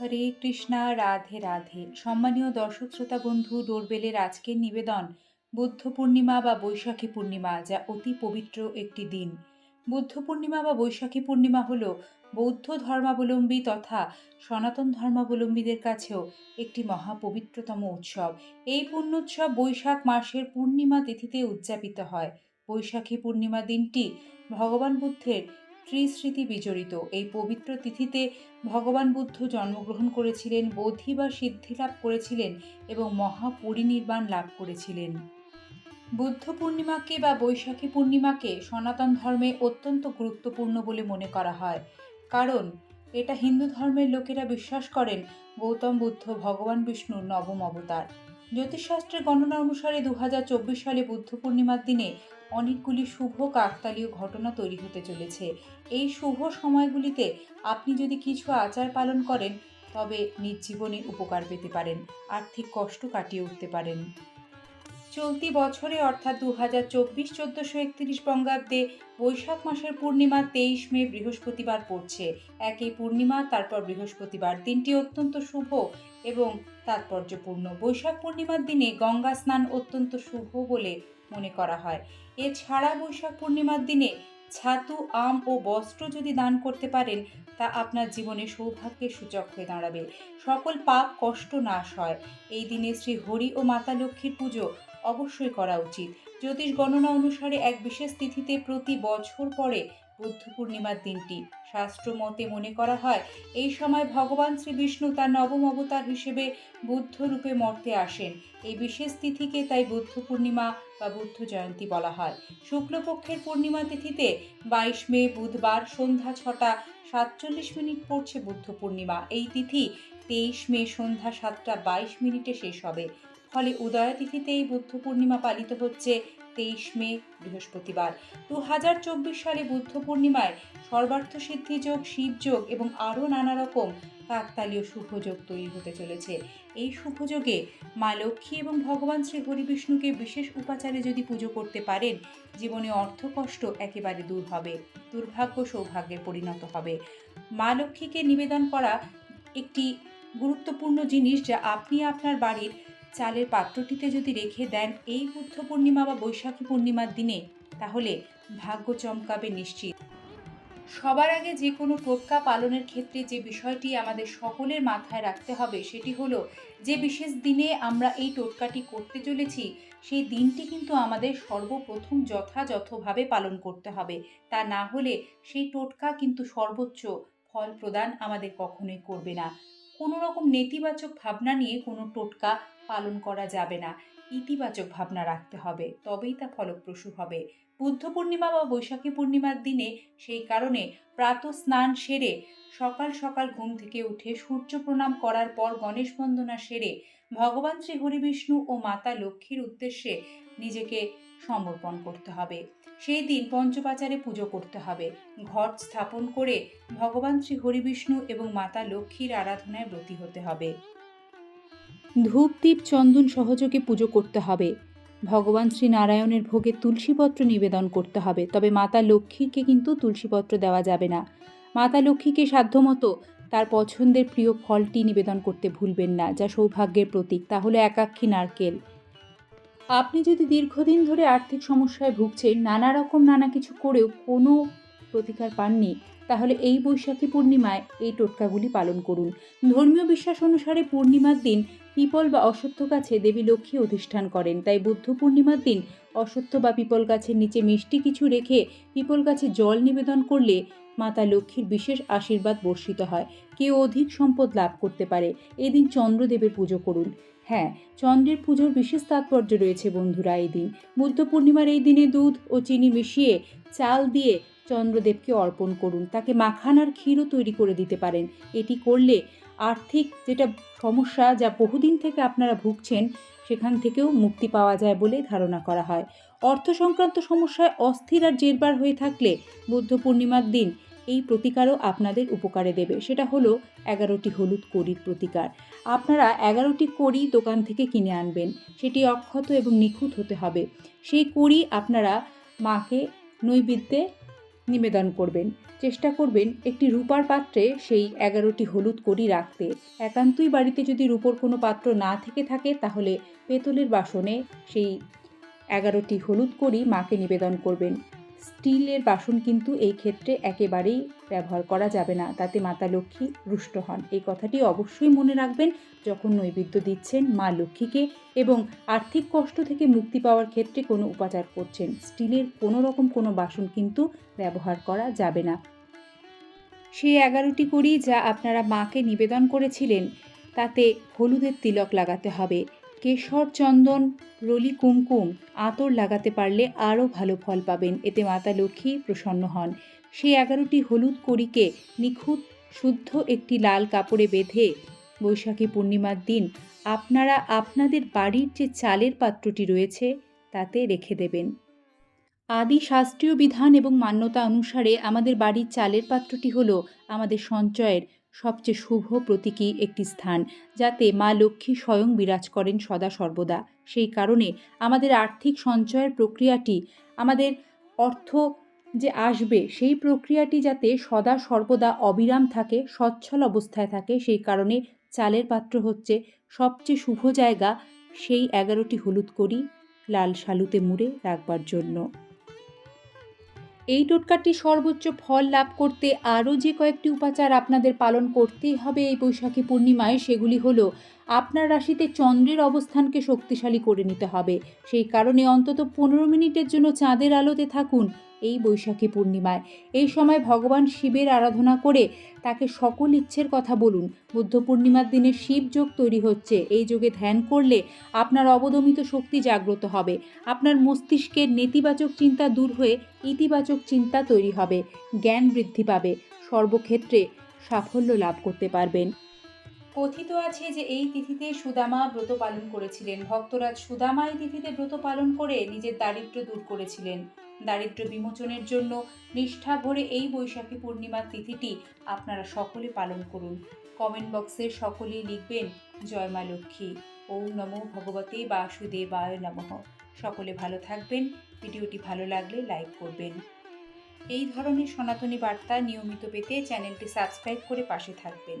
হরে কৃষ্ণা, রাধে রাধে। সম্মানীয় দর্শক, শ্রোতা, বন্ধু, ডোরবেলের আজকের নিবেদন, বুদ্ধ পূর্ণিমা বা বৈশাখী পূর্ণিমা, যা অতি পবিত্র একটি দিন। বুদ্ধ পূর্ণিমা বা বৈশাখী পূর্ণিমা হল বৌদ্ধ ধর্মাবলম্বী তথা সনাতন ধর্মাবলম্বীদের কাছেও একটি মহাপবিত্রতম উৎসব। এই পুণ্যোৎসব বৈশাখ মাসের পূর্ণিমা তিথিতে উদযাপিত হয়। বৈশাখী পূর্ণিমা দিনটি ভগবান বুদ্ধের ত্রিস্মৃতি বিজড়িত। এই পবিত্র তিথিতে ভগবান বুদ্ধ জন্মগ্রহণ করেছিলেন বোধি বা সিদ্ধি লাভ করেছিলেন এবং মহাপরিনির্বাণ লাভ করেছিলেন। বুদ্ধ পূর্ণিমাকে বা বৈশাখী পূর্ণিমাকে সনাতন ধর্মে অত্যন্ত গুরুত্বপূর্ণ বলে মনে করা হয়। কারণ, এটা হিন্দু ধর্মের লোকেরা বিশ্বাস করেন, গৌতম বুদ্ধ, ভগবান বিষ্ণুর নবম অবতার। জ্যোতিষশাস্ত্রের গণনা অনুসারে দু হাজার চব্বিশ সালে বুদ্ধ পূর্ণিমার দিনে অনেকগুলি শুভ কাকতালীয় ঘটনা তৈরি হতে চলেছে। এই শুভ সময়গুলিতে আপনি যদি কিছু আচার পালন করেন, তবে নিজ জীবনে উপকার পেতে পারেন, আর্থিক কষ্ট কাটিয়ে উঠতে পারেন। চলতি বছরে, অর্থাৎ দু হাজার চব্বিশ, চোদ্দোশো একত্রিশ বঙ্গাব্দে বৈশাখ মাসের পূর্ণিমা তেইশ মে বৃহস্পতিবার পড়ছে। একই পূর্ণিমা, তারপর বৃহস্পতিবার দিনটি অত্যন্ত শুভ এবং তাৎপর্যপূর্ণ। বৈশাখ পূর্ণিমার দিনে গঙ্গা স্নান অত্যন্ত শুভ বলে মনে করা হয়। এছাড়া বৈশাখ পূর্ণিমার দিনে ছাতু, আম ও বস্ত্র যদি দান করতে পারেন, তা আপনার জীবনে সৌভাগ্যের সূচক হয়ে দাঁড়াবে। সকল পাপ, কষ্ট নাশ হয়। এই দিনে শ্রী হরি ও মাতা লক্ষ্মীর পুজো অবশ্যই করা উচিত। জ্যোতিষ গণনা অনুসারে এক বিশেষ তিথিতে প্রতি বছর পরে বুদ্ধ পূর্ণিমার দিনটি। শাস্ত্র মতে মনে করা হয়, এই সময় ভগবান শ্রী বিষ্ণু তার নবম অবতার হিসেবে বুদ্ধ রূপে মর্তে আসেন। এই বিশেষ তিথিকে তাই বুদ্ধ পূর্ণিমা বা বুদ্ধ জয়ন্তী বলা হয়। শুক্লপক্ষের পূর্ণিমা তিথিতে বাইশ মে, বুধবার সন্ধ্যা ছটা, সাতচল্লিশ মিনিট পড়ছে বুদ্ধ পূর্ণিমা এই তিথি তেইশ মে, সন্ধ্যা সাতটা, বাইশ মিনিটে শেষ হবে। ফলে উদয়া তিথিতে এই বুদ্ধ পূর্ণিমা পালিত হচ্ছে তেইশ মে, বৃহস্পতিবার। দু হাজার চব্বিশ সালে বুদ্ধ পূর্ণিমায় সর্বার্থ সিদ্ধি যোগ শিবযোগ এবং আরও নানা রকম কাকতালীয় শুভযোগ তৈরি হতে চলেছে। এই শুভযোগে মা লক্ষ্মী এবং ভগবান শ্রী হরিবিষ্ণুকে বিশেষ উপাচারে যদি পুজো করতে পারেন, জীবনে অর্থকষ্ট একেবারে দূর হবে, দুর্ভাগ্য সৌভাগ্যে পরিণত হবে। মা লক্ষ্মীকে নিবেদন করা একটি গুরুত্বপূর্ণ জিনিস যা আপনি আপনার বাড়ির চালের পাত্রটিতে যদি রেখে দেন এই বুদ্ধ পূর্ণিমা বা বৈশাখী পূর্ণিমার দিনে, তাহলে ভাগ্য চমকাবে নিশ্চিত। সবার আগে যে কোনো টোটকা পালনের ক্ষেত্রে যে বিষয়টি আমাদের সকলের মাথায় রাখতে হবে, সেটি হলো যে বিশেষ দিনে আমরা এই টোটকাটি করতে চলেছি, সেই দিনটি কিন্তু আমাদের সর্বপ্রথম যথাযথভাবে পালন করতে হবে। তা না হলে সেই টোটকা কিন্তু সর্বোচ্চ ফল প্রদান আমাদের কখনোই করবে না। কোনো রকম নেতিবাচক ভাবনা নিয়ে কোনো টোটকা পালন করা যাবে না। ইতিবাচক ভাবনা রাখতে হবে, তবেই তা ফলপ্রসূ হবে। বুদ্ধ পূর্ণিমা বা বৈশাখী পূর্ণিমার দিনে সেই কারণে প্রাত স্নান সেরে, সকাল সকাল ঘুম থেকে উঠে সূর্য প্রণাম করার পর গণেশ বন্দনা সেরে, ভগবান শ্রী হরিবিষ্ণু ও মাতা লক্ষ্মীর উদ্দেশ্যে নিজেকে সমর্পণ করতে হবে। সেই দিন পঞ্চপাচারে পুজো করতে হবে। ঘট স্থাপন করে ভগবান শ্রী হরিবিষ্ণু এবং মাতা লক্ষ্মীর আরাধনায় ব্রতী হতে হবে। ধূপ দীপ চন্দন সহযোগে পুজো করতে হবে। ভগবান শ্রী নারায়ণের ভোগে তুলসীপত্র নিবেদন করতে হবে। তবে মাতা লক্ষ্মীকে কিন্তু তুলসীপত্র দেওয়া যাবে না। মাতা লক্ষ্মীকে সাধ্যমতো তার পছন্দের প্রিয় ফলটি নিবেদন করতে ভুলবেন না, যা সৌভাগ্যের প্রতীক। তাহলে একাক্ষী নারকেল। আপনি যদি দীর্ঘদিন ধরে আর্থিক সমস্যায় ভুগছেন, নানা রকম নানা কিছু করেও কোনো প্রতিকার পাননি তাহলে এই বৈশাখী পূর্ণিমায় এই টোটকাগুলি পালন করুন। ধর্মীয় বিশ্বাস অনুসারে পূর্ণিমার দিন পিপল বা অশ্বত্থ গাছে দেবী লক্ষ্মী অধিষ্ঠান করেন। তাই বুদ্ধ পূর্ণিমার দিন অশ্বত্থ বা পিপল গাছের নিচে মিষ্টি কিছু রেখে পিপল গাছে জল নিবেদন করলে মাতা লক্ষ্মীর বিশেষ আশীর্বাদ বর্ষিত হয়। কেউ অধিক সম্পদ লাভ করতে পারে। এদিন চন্দ্রদেবের পুজো করুন। হ্যাঁ চন্দ্রের পুজোর বিশেষ তাৎপর্য রয়েছে বন্ধুরা এই দিন। বুদ্ধ পূর্ণিমার এই দিনে দুধ ও চিনি মিশিয়ে চাল দিয়ে চন্দ্রদেবকে অর্পণ করুন। তাকে মাখানার ক্ষীরও তৈরি করে দিতে পারেন। এটি করলে আর্থিক যেটা সমস্যা যা বহুদিন থেকে আপনারা ভুগছেন, সেখান থেকেও মুক্তি পাওয়া যায় বলে ধারণা করা হয়। অর্থ সংক্রান্ত সমস্যায় অস্থির আর জেরবার হয়ে থাকলে বুদ্ধ পূর্ণিমার দিন এই প্রতিকারও আপনাদের উপকারে দেবে। সেটা হলো এগারোটি হলুদ কড়ির প্রতিকার। আপনারা এগারোটি কড়ি দোকান থেকে কিনে আনবেন। সেটি অক্ষত এবং নিখুঁত হতে হবে। সেই কড়ি আপনারা মাকে নৈবেদ্যে নিবেদন করবেন। চেষ্টা করবেন একটি রূপার পাত্রে সেই এগারোটি হলুদ করি রাখতে। একান্তই বাড়িতে যদি রূপোর কোনো পাত্র না থেকে থাকে, তাহলে পেতলের বাসনে সেই এগারোটি হলুদ করি মাকে নিবেদন করবেন। স্টিলের বাসন কিন্তু এই ক্ষেত্রে একেবারেই ব্যবহার করা যাবে না। তাতে মাতা লক্ষ্মী রুষ্ট হন। এই কথাটি অবশ্যই মনে রাখবেন যখন নৈবেদ্য দিচ্ছেন মা লক্ষ্মীকে এবং আর্থিক কষ্ট থেকে মুক্তি পাওয়ার ক্ষেত্রে কোনো উপাচার করছেন। স্টিলের কোনো রকম কোনো বাসন কিন্তু ব্যবহার করা যাবে না। সেই এগারোটি করি যা আপনারা মাকে নিবেদন করেছিলেন, তাতে হলুদের তিলক লাগাতে হবে। কেশর চন্দন, রলি কুমকুম আতর লাগাতে পারলে আরও ভালো ফল পাবেন। এতে মাতা লক্ষ্মী প্রসন্ন হন। সেই এগারোটি হলুদ কড়িকে নিখুঁত, শুদ্ধ একটি লাল কাপড়ে বেঁধে বৈশাখী পূর্ণিমার দিন আপনারা আপনাদের বাড়ির যে চালের পাত্রটি রয়েছে, তাতে রেখে দেবেন। আদি শাস্ত্রীয় বিধান এবং মান্যতা অনুসারে আমাদের বাড়ির চালের পাত্রটি হলো আমাদের সঞ্চয়ের সবচেয়ে শুভ প্রতীকী একটি স্থান, যাতে মা লক্ষ্মী স্বয়ং বিরাজ করেন সদা সর্বদা। সেই কারণে আমাদের আর্থিক সঞ্চয়ের প্রক্রিয়াটি, আমাদের অর্থ যে আসবে, সেই প্রক্রিয়াটি যাতে সদা সর্বদা অবিরাম থাকে, সচ্ছল অবস্থায় থাকে, সেই কারণে চালের পাত্র হচ্ছে সবচেয়ে শুভ জায়গা, সেই এগারোটি হলুদ করি লাল শালুতে মুড়ে রাখবার জন্য। এই টোটকাটি সর্বোচ্চ ফল লাভ করতে আরও যে কয়েকটি উপাচার আপনাদের পালন করতেই হবে এই বৈশাখী পূর্ণিমায়, সেগুলি হলো আপনার রাশিতে চন্দ্রের অবস্থানকে শক্তিশালী করে নিতে হবে। সেই কারণে অন্তত পনেরো মিনিটের জন্য চাঁদের আলোতে থাকুন এই বৈশাখী পূর্ণিমায়। এই সময় ভগবান শিবের আরাধনা করে তাকে সকল ইচ্ছের কথা বলুন। বুদ্ধ পূর্ণিমার দিনে শিব যোগ তৈরি হচ্ছে। এই যোগে ধ্যান করলে আপনার অবদমিত শক্তি জাগ্রত হবে। আপনার মস্তিষ্কের নেতিবাচক চিন্তা দূর হয়ে ইতিবাচক চিন্তা তৈরি হবে। জ্ঞান বৃদ্ধি পাবে। সর্বক্ষেত্রে সাফল্য লাভ করতে পারবেন। কথিত আছে যে এই তিথিতে সুদামা ব্রত পালন করেছিলেন। ভক্তরাজ সুদামা এই তিথিতে ব্রত পালন করে নিজের দারিদ্র্য দূর করেছিলেন। দারিদ্র্য বিমোচনের জন্য নিষ্ঠা ভরে এই বৈশাখী পূর্ণিমার তিথিটি আপনারা সকলে পালন করুন। কমেন্ট বক্সে সকলেই লিখবেন, জয় মা লক্ষ্মী। ওম নমো ভগবতে বাসুদেবায় নমঃ। সকলে ভালো থাকবেন, ভিডিওটি ভালো লাগলে লাইক করবেন। এই ধরনের সনাতনী বার্তা নিয়মিত পেতে চ্যানেলটি সাবস্ক্রাইব করে পাশে থাকবেন।